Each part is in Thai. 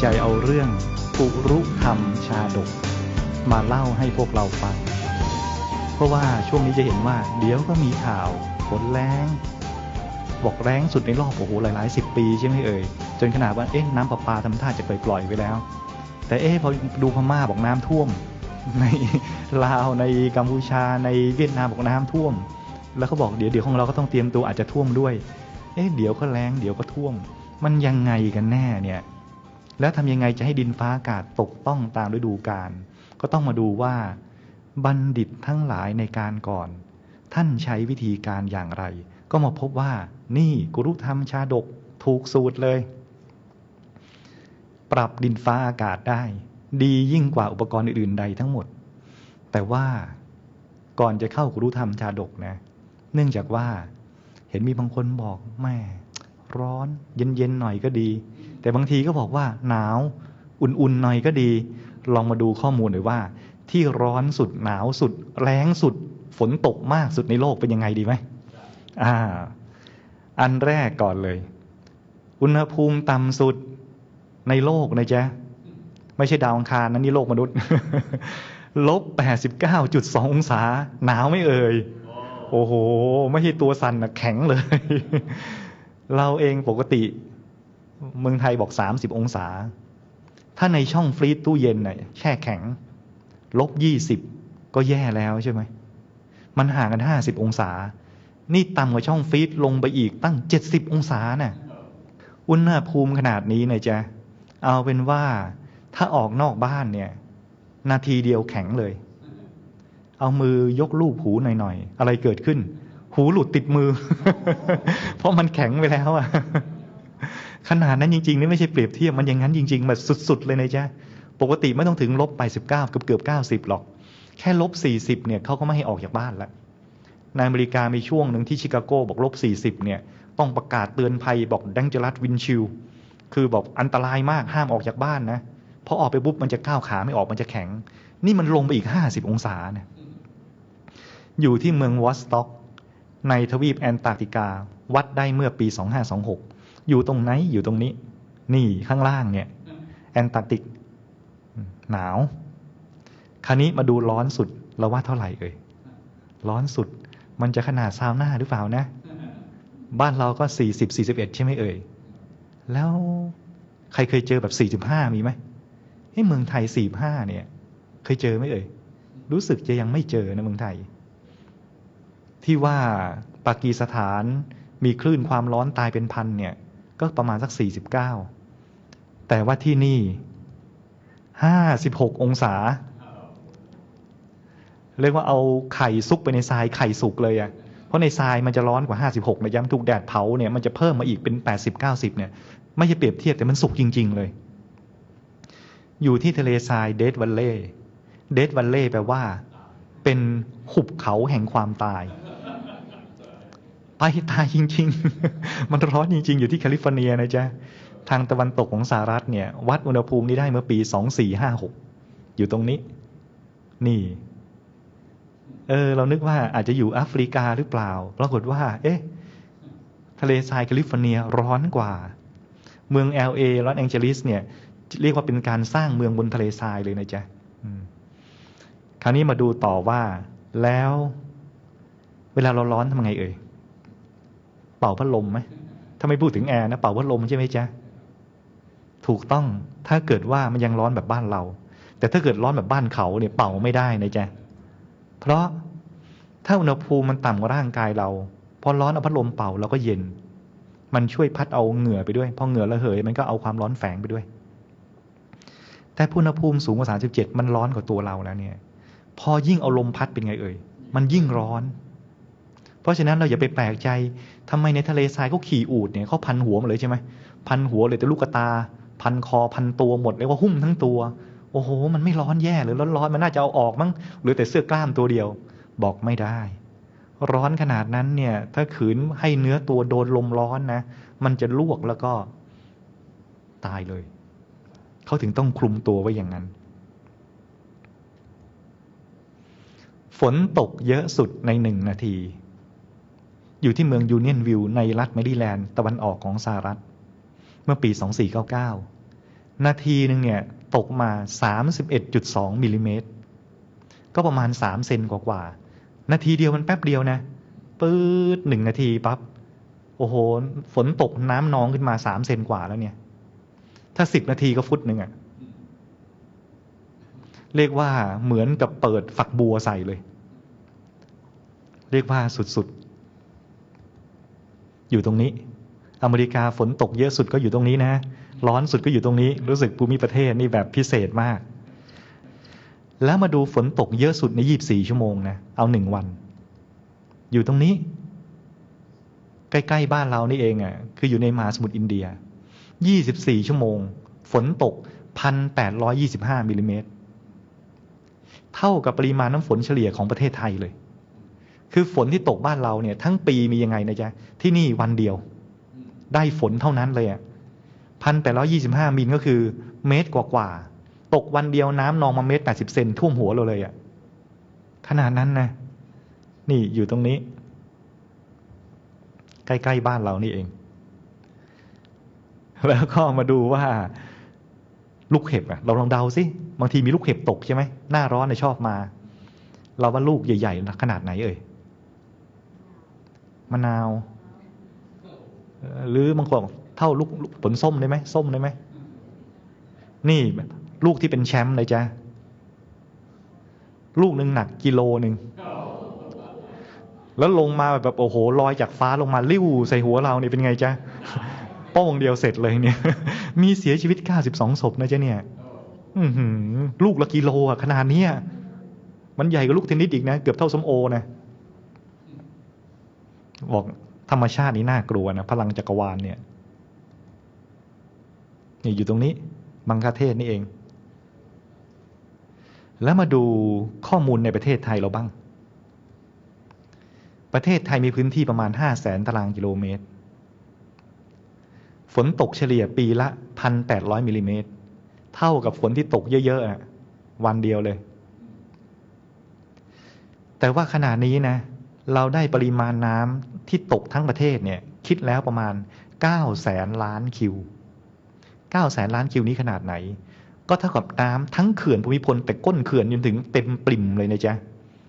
ใจเอาเรื่องกุรุธรรมชาดก มาเล่าให้พวกเราฟัง เพราะว่าช่วงนี้จะเห็นว่า เดี๋ยวก็มีข่าวฝนแรงบอกแรงสุดในรอบโอ้โหหลายๆสิบปีใช่ไหมเอ่ยจนขนาดว่าเอ๊ะน้ำประปาทำท่าจะปล่อยไว้แล้ว แต่เอ๊ะพอดูพม่าบอกน้ำท่วม ในลาวในกัมพูชาในเวียดนามบอกน้ำท่วม แล้วเขาบอกเดี๋ยวเดี๋ยวของเราก็ต้องเตรียมตัวอาจจะท่วมด้วย เอ๊ะเดี๋ยวก็แรงเดี๋ยวก็ท่วม มันยังไงกันแน่เนี่ย แล้วทำยังไงจะให้ดินฟ้าอากาศตกต้องตามฤดูกาลก็ต้องมาดูว่า บัณฑิตทั้งหลายในการก่อน ท่านใช้วิธีการอย่างไร ก็มาพบว่า นี่กุรุธรรมชาดกถูกสูตรเลย ปรับดินฟ้าอากาศได้ ดียิ่งกว่าอุปกรณ์อื่นๆใดทั้งหมด แต่ว่าก่อนจะเข้ากุรุธรรมชาดกนะ เนื่องจากว่า เห็นมีบางคนบอกแม่ร้อนเย็นๆหน่อยก็ดี แต่บางทีก็บอกว่าหนาวอุ่นๆหน่อยก็ดี ลองมาดูข้อมูลหน่อยว่า ที่ร้อนสุดหนาวสุด แรงสุด ฝนตกมากสุดในโลกเป็นยังไงดีไหมอ่า อันแรกก่อนเลย อุณหภูมิต่ำสุดในโลกนะจ๊ะไม่ใช่ดาวอังคารนะนี่โลกมนุษย์ลบ89.2องศา หนาวไม่เอ่ย โอ้โห ไม่ใช่ตัวสั่นนะแข็งเลย เราเองปกติ เมืองไทยบอก30องศา ถ้าในช่องฟรีซตู้เย็นน่ะแช่แข็ง ลบ20ก็แย่แล้วใช่ไหม มันห่างกัน50องศา นี่ต่ำกว่าช่องฟรีซลงไปอีกตั้ง70องศาน่ะ อุณหภูมิขนาดนี้นะจ๊ะ เอาเป็นว่าถ้าออกนอกบ้านเนี่ย นาทีเดียวแข็งเลย เอามือยกลูบหูหน่อยๆ อะไรเกิดขึ้น หูหลุดติดมือ เพราะมันแข็งไปแล้วอะ ขนาดนั้นจริงๆนี่ไม่ใช่เปรียบเทียบมันอย่างนั้นจริงๆแบบสุดๆเลยนะจ๊ะปกติไม่ต้องถึงลบไป19เก้าเกือบเกือบ90หรอก แค่ลบ40เนี่ยเขาก็ไม่ให้ออกจากบ้านล้วในอเมริกามีช่วงหนึ่งที่ชิคาโกบอกลบ40เนี่ยต้องประกาศเตือนภัยบอกดังจรัสวินชิลคือบอกอันตรายมากห้ามออกจากบ้านนะเพราะออกไปปุ๊บมันจะก้าวขาไม่ออกมันจะแข็ง นี่มันลงไปอีก50องศาเนี่ยอยู่ที่เมืองวอสต็อกในทวีปแอนตาร์กติกา วัดได้เมื่อปี 2526 อยู่ตรงไหนอยู่ตรงนี้ นี่ข้างล่างเนี่ย แอนตาร์กติก หนาว คราวนี้มาดูร้อนสุดเราว่าเท่าไหร่เอ่ยร้อนสุด มันจะขนาดซาวน่าหรือเปล่านะ บ้านเราก็40 41ใช่ไหมเอ่ย แล้วใครเคยเจอแบบ45มีไหมให้เมืองไทย45เนี่ย เคยเจอไหมเอ่ย รู้สึกจะยังไม่เจอนะเมืองไทย ที่ว่าปากีสถานมีคลื่นความร้อนตายเป็นพันเนี่ย ก็ประมาณสัก 49 แต่ว่าที่นี่ 56 องศา เรียกว่าเอาไข่ซุกไปในทรายไข่สุกเลยอะ่ะเพราะในทรายมันจะร้อนกว่า 56นะย้ำถูกแดดเผาเนี่ยมันจะเพิ่มมาอีกเป็น 80 90 เนี่ย ไม่ใช่เปรียบเทียบแต่มันสุกจริง ๆ เลย อยู่ที่ทะเลทรายเดดวัลเล่เดดวัลเล่แปลว่า เป็นหุบเขาแห่งความตาย ไปตายจริง ๆ มันร้อนจริง ๆ อยู่ที่แคลิฟอร์เนียนะจ๊ะ ทางตะวันตกของสหรัฐเนี่ย วัดอุณหภูมินี้ได้เมื่อปี2456อยู่ตรงนี้ นี่ เออ เรานึกว่าอาจจะอยู่แอฟริกาหรือเปล่า ปรากฏว่า เอ๊ะ ทะเลทรายแคลิฟอร์เนียร้อนกว่า เมือง LA ลอสแองเจลิสเนี่ย เรียกว่าเป็นการสร้างเมืองบนทะเลทรายเลยนะจ๊ะคราวนี้มาดูต่อว่าแล้วเวลาเราร้อนทำไงเอ่ย เป่าพัดลมไหมถ้าไม่พูดถึงแอร์นะเป่าพัดลมใช่ไหมจ๊ะถูกต้องถ้าเกิดว่ามันยังร้อนแบบบ้านเรา แต่ถ้าเกิดร้อนแบบบ้านเขาเนี่ยเป่าไม่ได้นะจ๊ะเพราะถ้าอุณหภูมิมันต่ำกว่าร่างกายเราพอร้อนเอาพัดลมเป่าเราก็เย็น มันช่วยพัดเอาเหงื่อไปด้วยพอเหงื่อระเหยมันก็เอาความร้อนแฝงไปด้วย แต่อุณหภูมิสูงกว่า37มันร้อนกว่าตัวเราแล้วเนี่ย พอยิ่งเอาลมพัดเป็นไงเอ่ยมันยิ่งร้อน เพราะฉะนั้นเราอย่าไปแปลกใจทำไมในทะเลทรายเขาขี่อูดเนี่ยเขาพันหัวหมาเลยใช่ไหมพันหัวเลยแต่ลูกตา พันคอพันตัวหมดเลยว่าหุ้มทั้งตัว โอ้โห มันไม่ร้อนแย่หรือร้อนๆมันน่าจะเอาออกมั้งหรือแต่เสื้อกล้ามตัวเดียว บอกไม่ได้ ร้อนขนาดนั้นเนี่ย ถ้าขืนให้เนื้อตัวโดนลมร้อนนะ มันจะลวกแล้วก็ตายเลย เขาถึงต้องคลุมตัวไว้อย่างนั้น ฝนตกเยอะสุดในหนึ่งนาที อยู่ที่เมืองยูเนียนวิวในรัฐแมริแลนด์ตะวันออกของสหรัฐ เมื่อปี 2499 นาทีหนึ่งเนี่ย ตกมา 31.2มิลลิเมตร ก็ประมาณ 3 เซนกว่าๆ นาทีเดียวมันแป๊บเดียวนะ ปื๊ดหนึ่งนาทีปับ๊บ โอ้โห ฝนตกน้ำนองขึ้นมา 3 เซนกว่าแล้วเนี่ย ถ้า 10 นาทีก็ฟุตหนึ่งอะเรียกว่าเหมือนกับเปิดฝักบัวใส่เลย เรียกว่าสุดๆ อยู่ตรงนี้ อเมริกาฝนตกเยอะสุดก็อยู่ตรงนี้นะ ร้อนสุดก็อยู่ตรงนี้ รู้สึกภูมิประเทศนี่แบบพิเศษมาก แล้วมาดูฝนตกเยอะสุดใน24ชั่วโมงนะ เอาหนึ่งวัน อยู่ตรงนี้ ใกล้ๆบ้านเรานี่เองอะ่ะ คืออยู่ในมหาสมุทรอินเดีย 24 ชั่วโมง ฝนตก 1,825มิลลิเมตร เท่ากับปริมาณน้ำฝนเฉลี่ยของประเทศไทยเลย คือฝนที่ตกบ้านเราเนี่ย ทั้งปีมียังไงนะจ๊ะที่นี่วันเดียว ได้ฝนเท่านั้นเลยอะพันแปดร้อยี่สิบห้ามิลก็คือ เมตรกว่าๆตกวันเดียวน้ำนองมาเมตรแปดสิบเซนท่วมหัวเราเลยอะขนาดนั้นนะ นี่อยู่ตรงนี้ ใกล้ๆบ้านเรานี่เอง แล้วก็มาดูว่า ลูกเห็บอะเราลองเดาสิบางทีมีลูกเห็บตกใช่ไหมหน้าร้อนเนี่ยชอบมา เราว่าลูกใหญ่ ๆ ขนาดไหนเอ่ย มะนาว หรือบางคนเท่าลูกผลส้มได้ไหมส้มได้ไหมนี่ลูกที่เป็นแชมป์เลยจ้ะลูกหนึ่งหนักกิโลหนึ่งแล้วลงมาแบบโอ้โหลอยจากฟ้าลงมาลิ้วใส่หัวเราเนี่ยเป็นไงจ๊ะป้องเดียวเสร็จเลยเนี่ย มีเสียชีวิต92ศพนะจ๊ะเนี่ยลูกละกิโลอะขนาดนี้มันใหญ่กว่าลูกเทนนิสอีกนะ เกือบเท่าสมโอนะ บอกธรรมชาตินี้น่ากลัวนะพลังจักรวาลเนี่ยนี่อยู่ตรงนี้บังคาเทศนี่เอง แล้วมาดูข้อมูลในประเทศไทยเราบ้าง ประเทศไทยมีพื้นที่ประมาณ 5 0 0แสนตารางกิโลเมตร ฝนตกเฉลี่ยปีละ 1,800มิลลิเมตร เท่ากับฝนที่ตกเยอะๆวันเดียวเลย แต่ว่าขณะนี้นะ เราได้ปริมาณน้ำ ที่ตกทั้งประเทศเนี่ยคิดแล้วประมาณ9แสนล้านคิว9แสนล้านคิวนี้ขนาดไหน ก็เท่ากับน้ำทั้งเขื่อนภูมิพลแต่ก้นเขื่อนจนถึงเต็มปริ่มเลยนะจ๊ะ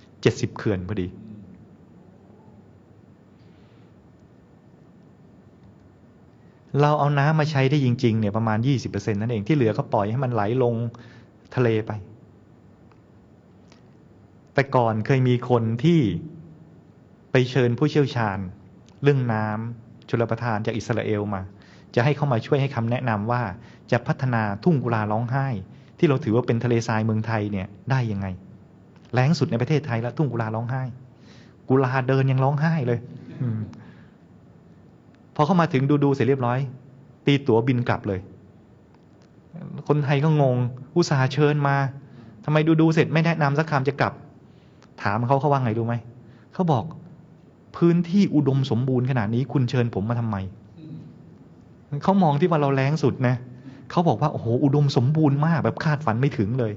70 เขื่อนพอดี เราเอาน้ำมาใช้ได้จริงๆเนี่ยประมาณ 20%นั่นเองที่เหลือก็ปล่อยให้มันไหลลงทะเลไป แต่ก่อนเคยมีคนที่ ไปเชิญผู้เชี่ยวชาญ เรื่องน้ำชลประทานจากอิสราเอลมา จะให้เข้ามาช่วยให้คำแนะนำว่าจะพัฒนาทุ่งกุลาร้องไห้ ที่เราถือว่าเป็นทะเลทรายเมืองไทยเนี่ยได้ยังไงแรงสุดในประเทศไทยแล้วทุ่งกุลาร้องไห้ กุลาเดินยังร้องไห้เลยอพอเข้ามาถึงดูดูเสร็จเรียบร้อย ตีตั๋วบินกลับเลย คนไทยก็งง อุตสาห์เชิญมาทำไมดูดูเสร็จไม่แนะนำสักคำจะกลับ ถามเขาเขาว่าไงรู้ไหมเขาบอก พื้นที่อุดมสมบูรณ์ขนาดนี้คุณเชิญผมมาทำไมเขามองที่ว่าเราแรงสุดนะเขาบอกว่าโอ้โหอุดมสมบูรณ์มากแบบคาดฝันไม่ถึงเลย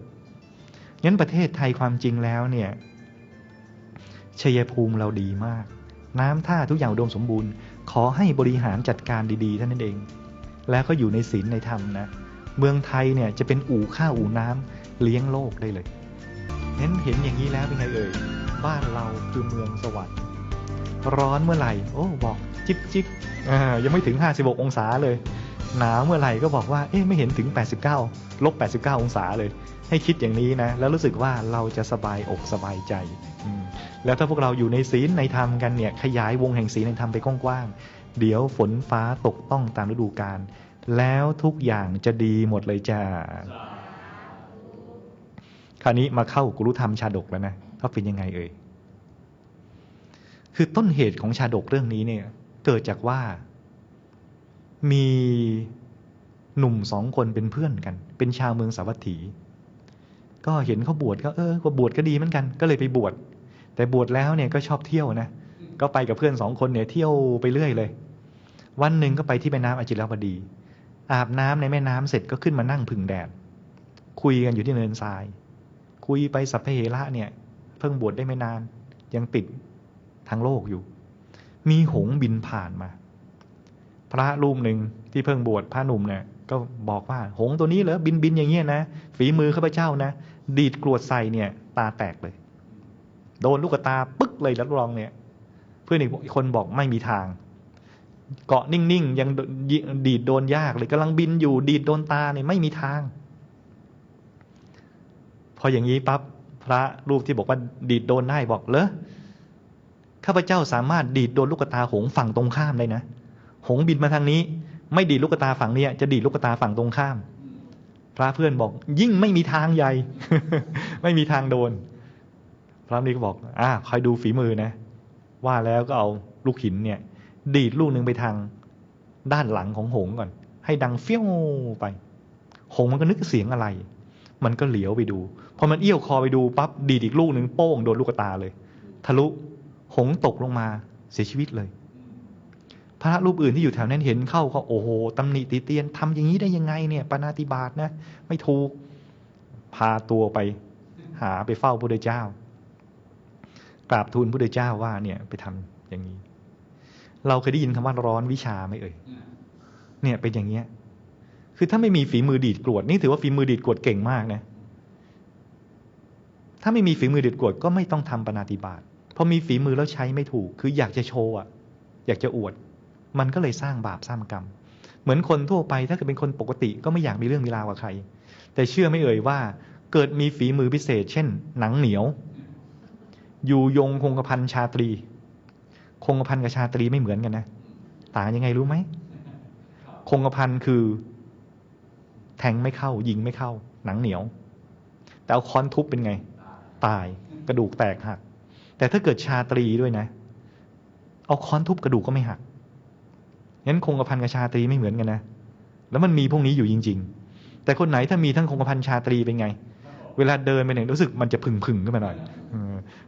งั้นประเทศไทยความจริงแล้วเนี่ยชัยภูมิเราดีมาก น้ำท่าทุกอย่างอุดมสมบูรณ์ ขอให้บริหารจัดการดีๆท่านั้นเอง แล้วก็อยู่ในศีลในธรรมนะเมืองไทยเนี่ยจะเป็นอู่ข้าวอู่น้ำเลี้ยงโลกได้เลยเห็นเห็นอย่างนี้แล้วเป็นไงเอ่ยบ้านเราคือเมืองสวรรค์ ร้อนเมื่อไหร่ โอ้บอกจิบจิบยังไม่ถึง 56 องศาเลย หนาวเมื่อไหร่ก็บอกว่า เอ๊ะไม่เห็นถึง 89ลบ89 องศาเลย ให้คิดอย่างนี้นะ แล้วรู้สึกว่าเราจะสบายอกสบายใจ แล้วถ้าพวกเราอยู่ในศีลในธรรมกันเนี่ย ขยายวงแห่งศีลในธรรมไปกว้างๆ เดี๋ยวฝนฟ้าตกต้องตามฤดูกาล แล้วทุกอย่างจะดีหมดเลยจ้า คราวนี้มาเข้ากุรุธรรมชาดกแล้วนะเขาเป็นยังไงเอ่ย คือต้นเหตุของชาดกเรื่องนี้เนี่ย เกิดจากว่า มีหนุ่มสองคนเป็นเพื่อนกัน เป็นชาวเมืองสาวัตถี ก็เห็นเขาบวชก็เออก็บวชก็ดีเหมือนกัน ก็เลยไปบวชแต่บวชแล้วเนี่ยก็ชอบเที่ยวนะก็ไปกับเพื่อนสองคนเนี่ยเที่ยวไปเรื่อยเลย วันหนึ่งก็ไปที่แม่น้ำอจิรวดี อาบน้ำในแม่น้ำเสร็จก็ขึ้นมานั่งพึ่งแดด คุยกันอยู่ที่เนินทราย คุยไปสัพเพเหระเนี่ย เพิ่งบวชได้ไม่นาน ยังติด ทางโลกอยู่ มีหงบินผ่านมา พระรูปหนึ่งที่เพิ่งบวชพระหนุ่มเนี่ยก็บอกว่าหงตัวนี้เหรอบินบินอย่างเงี้ยนะฝีมือข้าพเจ้านะ ดีดกรวดใส่เนี่ย ตาแตกเลย โดนลูกตาปึ๊กเลยรับรองเนี่ย เพื่อนอีกคนบอกไม่มีทาง เกาะนิ่งๆยังดีดโดนยากเลยกำลังบินอยู่ ดีดโดนตาเนี่ยไม่มีทาง พออย่างนี้ปั๊บพระรูปที่บอกว่าดีดโดนได้บอกเลอ ข้าพเจ้าสามารถดีดโดนลูกตาหงฝั่งตรงข้ามได้นะ หงบินมาทางนี้ ไม่ดีดลูกตาฝั่งเนี้ยจะดีดลูกตาฝั่งตรงข้าม พระเพื่อนบอก ยิ่งไม่มีทางใหญ่ ไม่มีทางโดน พระนี่ก็บอกอ่าคอยดูฝีมือนะ ว่าแล้วก็เอาลูกหินเนี่ย ดีดลูกหนึ่งไปทางด้านหลังของหงก่อน ให้ดังเฟี้ยวไป หงมันก็นึกเสียงอะไร มันก็เหลียวไปดู พอมันเอี้ยวคอไปดูปั๊บดีดอีกลูกหนึ่งโป้งโดนลูกตาเลย ทะลุ หงส์ตกลงมาเสียชีวิตเลย พระรูปอื่นที่อยู่แถวนั้นเห็นเข้าก็โอ้โหตำหนิติเตียนทำอย่างนี้ได้ยังไงเนี่ยปานาติบาตนะ ไม่ถูกพาตัวไปหาไปเฝ้าพระพุทธเจ้ากราบทูลพระพุทธเจ้าว่าเนี่ยไปทำอย่างนี้ เราเคยได้ยินคำว่าร้อนวิชาไหมเอ่ยเนี่ยเป็นอย่างเงี้ย คือถ้าไม่มีฝีมือดีดกรวดนี่ถือว่าฝีมือดีดกรวดเก่งมากนะ ถ้าไม่มีฝีมือดีดกรวดก็ไม่ต้องทำปนาติบาต พอมีฝีมือแล้วใช้ไม่ถูก คืออยากจะโชว์อะอยากจะอวด มันก็เลยสร้างบาปสร้างกรรม เหมือนคนทั่วไปถ้าเกิดเป็นคนปกติก็ไม่อยากมีเรื่องมีราวกับใคร แต่เชื่อไม่เอ่ยว่า เกิดมีฝีมือพิเศษ เช่น หนังเหนียว อยู่ยงคงกระพันชาตรี คงกระพันกับชาตรีไม่เหมือนกันนะ ต่างยังไงรู้ไหม คงกระพันคือ แทงไม่เข้า ยิงไม่เข้า หนังเหนียว แต่เอาค้อนทุบเป็นไง ตายกระดูกแตกหัก แต่ถ้าเกิดชาตรีด้วยนะ เอาค้อนทุบกระดูกก็ไม่หักงั้นคงกระพันกับชาตรีไม่เหมือนกันนะ แล้วมันมีพวกนี้อยู่จริง ๆ แต่คนไหนถ้ามีทั้งคงกระพันชาตรีเป็นไง เวลาเดินไปไหนรู้สึกมันจะพึงพึงๆขึ้นมาหน่อย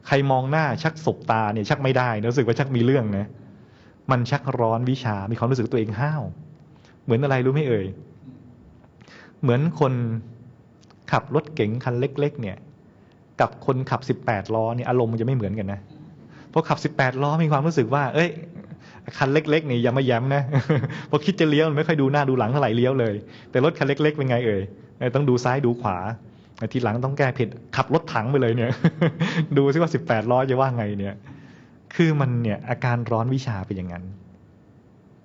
ใครมองหน้าชักสบตาเนี่ยชักไม่ได้ รู้สึกว่าชักมีเรื่องนะ มันชักร้อนวิชา มีความรู้สึกตัวเองห้าว เหมือนอะไรรู้ไหมเอ่ย เหมือนคนขับรถเก๋งคันเล็ก ๆ เนี่ย กับคนขับสิบแปดล้อเนี่ยอารมณ์มันจะไม่เหมือนกันนะเพราะขับสิบแปดล้อมีความรู้สึกว่า เอ้ยคันเล็กๆนี่อย่ามาย้ำนะพอคิดจะเลี้ยวมันไม่ค่อยดูหน้าดูหลังเท่าไหร่เลี้ยวเลย แต่รถคันเล็ก ๆ เป็นไงเอ่ยต้องดูซ้ายดูขวาทีหลังต้องแก้ผิดขับรถถังไปเลยเนี่ย ดูซิว่าสิบแปดล้อจะว่าไงเนี่ย คือมันเนี่ยอาการร้อนวิชาเป็นอย่างนั้น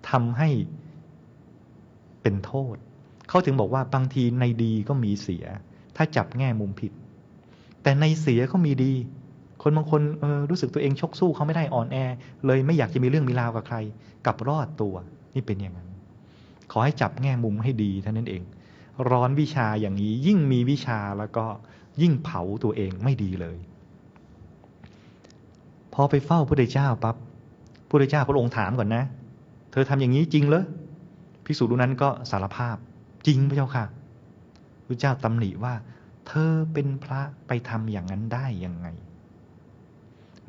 ทำให้เป็นโทษ เขาถึงบอกว่าบางทีในดีก็มีเสีย ถ้าจับแง่มุมผิด แต่ในเสียก็มีดี คนบางคนออรู้สึกตัวเองชกสู้เขาไม่ได้อ่อนแอ เลยไม่อยากจะมีเรื่องมีราวกับใครกลับรอดตัวนี่เป็นอย่างนั้น ขอให้จับแง่มุมให้ดีเท่านั้นเอง ร้อนวิชาอย่างนี้ยิ่งมีวิชาแล้วก็ยิ่งเผาตัวเองไม่ดีเลย พอไปเฝ้าพระพุทธเจ้าปั๊บพระพุทธเจ้าพระองค์ถามก่อนนะ เธอทำอย่างนี้จริงเหรอภิกษุรูปนั้นก็สารภาพจริงพระเจ้าค่ะพระเจ้าตำหนิว่า เธอเป็นพระไปทำอย่างนั้นได้ยังไง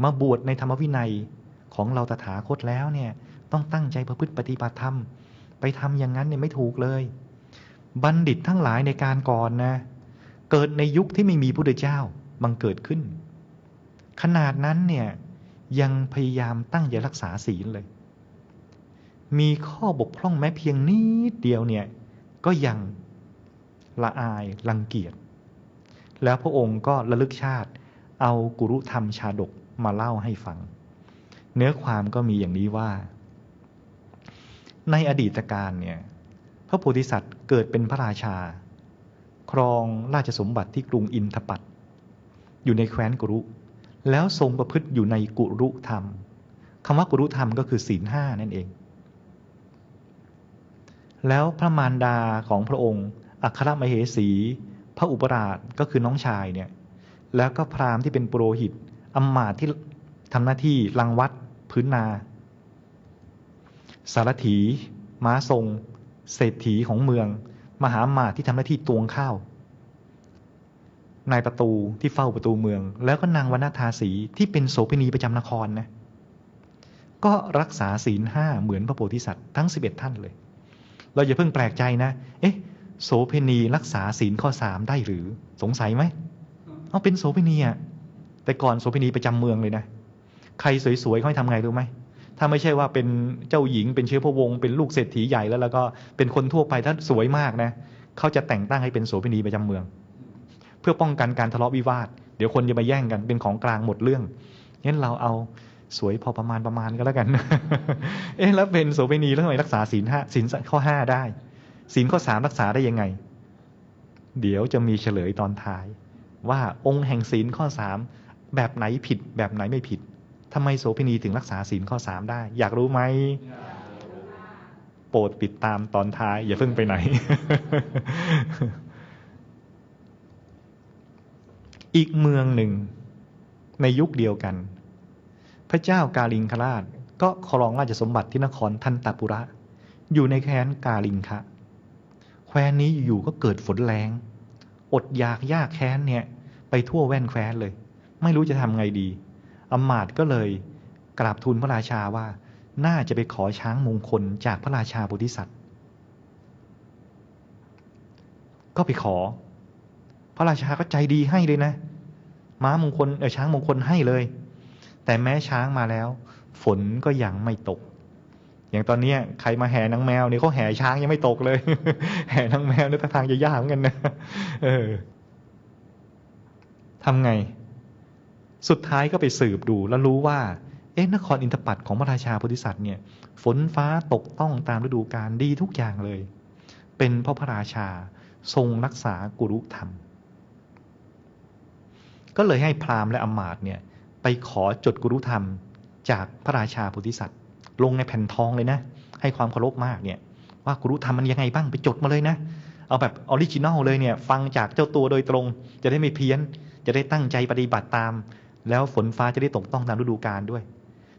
มาบวชในธรรมวินัยของเราตถาคตแล้วเนี่ยต้องตั้งใจประพฤติปฏิบัติธรรม ไปทำอย่างนั้นเนี่ยไม่ถูกเลย บัณฑิตทั้งหลายในการก่อนนะ เกิดในยุคที่ไม่มีพระพุทธเจ้าบังเกิดขึ้น ขนาดนั้นเนี่ยยังพยายามตั้งใจรักษาศีลเลย มีข้อบกพร่องแม้เพียงนิดเดียวเนี่ยก็ยังละอายรังเกียจ แล้วพระองค์ก็ระลึกชาติ เอากุรุธรรมชาดกมาเล่าให้ฟัง เนื้อความก็มีอย่างนี้ว่า ในอดีตการเนี่ยพระโพธิสัตว์เกิดเป็นพระราชา ครองราชสมบัติที่กรุงอินทปัตอยู่ในแคว้นกุรุ แล้วทรงประพฤติอยู่ในกุรุธรรมคำว่ากุรุธรรมก็คือศีลห้านั่นเอง แล้วพระมารดาของพระองค์อัครมเหสี พระอุปราชก็คือน้องชายเนี่ยแล้วก็พราหมณ์ที่เป็นปุโรหิตอำมาตย์ที่ทำหน้าที่รังวัดพื้นนา สารถีม้าทรง เศรษฐีของเมือง มหาหมาที่ทำหน้าที่ตวงข้าว นายประตูที่เฝ้าประตูเมือง แล้วก็นางวรรณทาสีที่เป็นโสเภณีประจำนครนะก็รักษาศีลห้าเหมือนพระโพธิสัตว์ทั้ง 11 ท่านเลย เราอย่าเพิ่งแปลกใจนะ เอ๊ะ โสเภณีรักษาศีลข้อสามได้หรือสงสัยไหมเอาเป็นโสเภณีอะแต่ก่อนโสเภณีประจำเมืองเลยนะใครสวยๆเขาให้ทำไงรู้ไหมถ้าไม่ใช่ว่าเป็นเจ้าหญิงเป็นเชื้อพระวงศ์เป็นลูกเศรษฐีใหญ่แล้วแล้วก็เป็นคนทั่วไปถ้าสวยมากนะเขาจะแต่งตั้งให้เป็นโสเภณีประจำเมือง เพื่อป้องกันการทะเลาะวิวาท เดี๋ยวคนจะมาแย่งกันเป็นของกลางหมดเรื่องงั้นเราเอาสวยพอประมาณประมาณก็แล้วกัน เอ๊ะแล้วเป็นโสเภณีแล้วทำไมรักษาศีลห้าศีลข้อห้าได้ ศีลข้อสามรักษาได้ยังไง เดี๋ยวจะมีเฉลยตอนท้าย ว่าองค์แห่งศีลข้อสามแบบไหนผิดแบบไหนไม่ผิดทำไมโสเภณีถึงรักษาศีลข้อสามได้ อยากรู้ไหมโปรดติดตามตอนท้าย อย่าเพิ่งไปไหน อีกเมืองหนึ่ง ในยุคเดียวกัน พระเจ้ากาลิงคราช ก็ครองราชสมบัติที่นครทันตปุระ อยู่ในแคว้นกาลิงคะ แคว้นนี้อยู่ก็เกิดฝนแรงอดอยากยากแค้นเนี่ยไปทั่วแว่นแคว้นเลย ไม่รู้จะทำไงดีอมาตย์ก็เลยกราบทูลพระราชาว่า น่าจะไปขอช้างมงคลจากพระราชาโพธิสัตว์ ก็ไปขอ พระราชาก็ใจดีให้เลยนะ ม้ามงคลเออช้างมงคลให้เลย แต่แม้ช้างมาแล้ว ฝนก็ยังไม่ตก อย่างตอนนี้ใครมาแห่นางแมวเนี่ยเขาแห่ช้างยังไม่ตกเลย แห่นางแมวเนี่ยทางจะยากเหมือนกันนะเออทำไง สุดท้ายก็ไปสืบดูแล้วรู้ว่า เอ๊ะนครอินทปัตของพระราชาโพธิสัตว์เนี่ย ฝนฟ้าตกต้องตามฤดูกาลดีทุกอย่างเลย เป็นเพราะพระราชาทรงรักษากุรุธรรม ก็เลยให้พราหมณ์และอมาตย์เนี่ย ไปขอจดกุรุธรรมจากพระราชาโพธิสัตว์ ลงในแผ่นทองเลยนะ ให้ความเคารพมากเนี่ย ว่ากุรุธรรมมันยังไงบ้างไปจดมาเลยนะ เอาแบบออริจินอลเลยเนี่ย ฟังจากเจ้าตัวโดยตรง จะได้ไม่เพี้ยน จะได้ตั้งใจปฏิบัติตาม แล้วฝนฟ้าจะได้ตกต้องตามฤดูกาลด้วย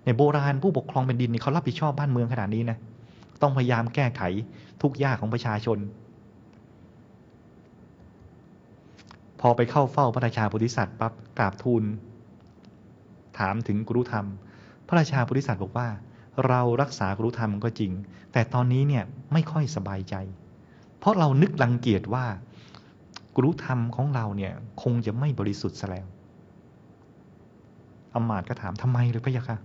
ในโบราณผู้ปกครองเป็นดินนี่เขารับผิดชอบบ้านเมืองขนาดนี้นะต้องพยายามแก้ไขทุกยากของประชาชน พอไปเข้าเฝ้าพระราชาโพธิสัตว์ปั๊บกราบทูลถามถึงกุรุธรรม พระราชาโพธิสัตว์บอกว่า เรารักษากุรุธรรมก็จริง แต่ตอนนี้เนี่ยไม่ค่อยสบายใจ เพราะเรานึกรังเกียจว่ากุรุธรรมของเราเนี่ยคงจะไม่บริสุทธิ์ซะแล้วอมาตย์ก็ถามทำไมเลยพระยะค่ะ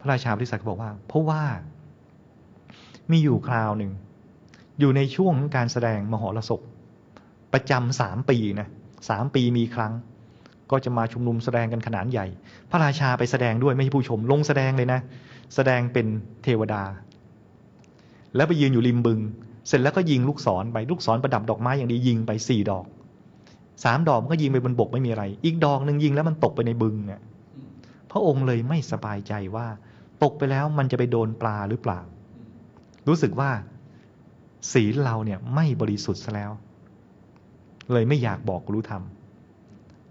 พระราชาบริษัทก็บอกว่า เพราะว่ามีอยู่คราวหนึ่ง อยู่ในช่วงของการแสดงมหรสพประจำสามปีนะสามปีมีครั้ง ก็จะมาชุมนุมแสดงกันขนาดใหญ่ พระราชาไปแสดงด้วยไม่ใช่ผู้ชม ลงแสดงเลยนะ แสดงเป็นเทวดา แล้วไปยืนอยู่ริมบึง เสร็จแล้วก็ยิงลูกศรไปลูกศรประดับดอกไม้อย่างดียิงไปสี่ดอกสามดอกมันก็ยิงไปบนบกไม่มีอะไร อีกดอกหนึ่งยิงแล้วมันตกไปในบึงเนี่ยพระองค์เลยไม่สบายใจว่า ตกไปแล้วมันจะไปโดนปลาหรือเปล่า รู้สึกว่า ศีลเราเนี่ยไม่บริสุทธิ์ซะแล้ว เลยไม่อยากบอกรู้ธรรม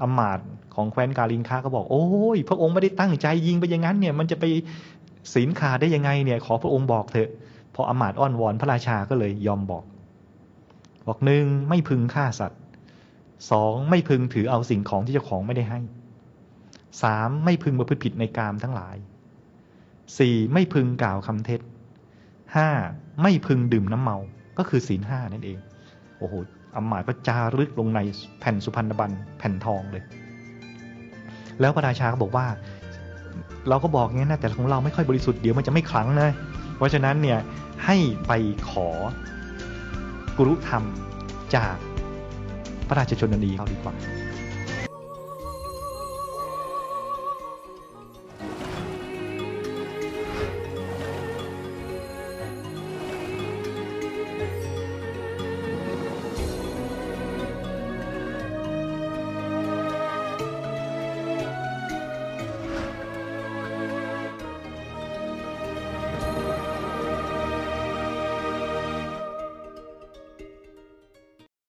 อมาตของแคว้นกาลิงค้าก็บอก โอ้ยพระองค์ไม่ได้ตั้งใจยิงไปอย่างนั้นเนี่ย มันจะไปศีลขาดได้ยังไงเนี่ย ขอพระองค์บอกเถอะ พออมาตอ้อนวอนพระราชาก็เลยยอมบอก บอกหนึ่งไม่พึงฆ่าสัตว์สองไม่พึงถือเอาสิ่งของที่เจ้าของไม่ได้ให้สามไม่พึงประพฤติผิดในกามทั้งหลายสี่ไม่พึงกล่าวคำเท็จห้าไม่พึงดื่มน้ำเมา ก็คือศีลห้านั่นเอง โอ้โห อำมายก็จารึกลงในแผ่นสุพรรณบัญแผ่นทองเลย แล้วพระราชาก็บอกว่า เราก็บอกงี้นะแต่ของเราไม่ค่อยบริสุทธิ์เดี๋ยวมันจะไม่คลังนะเพราะฉะนั้นเนี่ยให้ไปขอกุรุธรรมจากพระราชชนนีเขาดีกว่า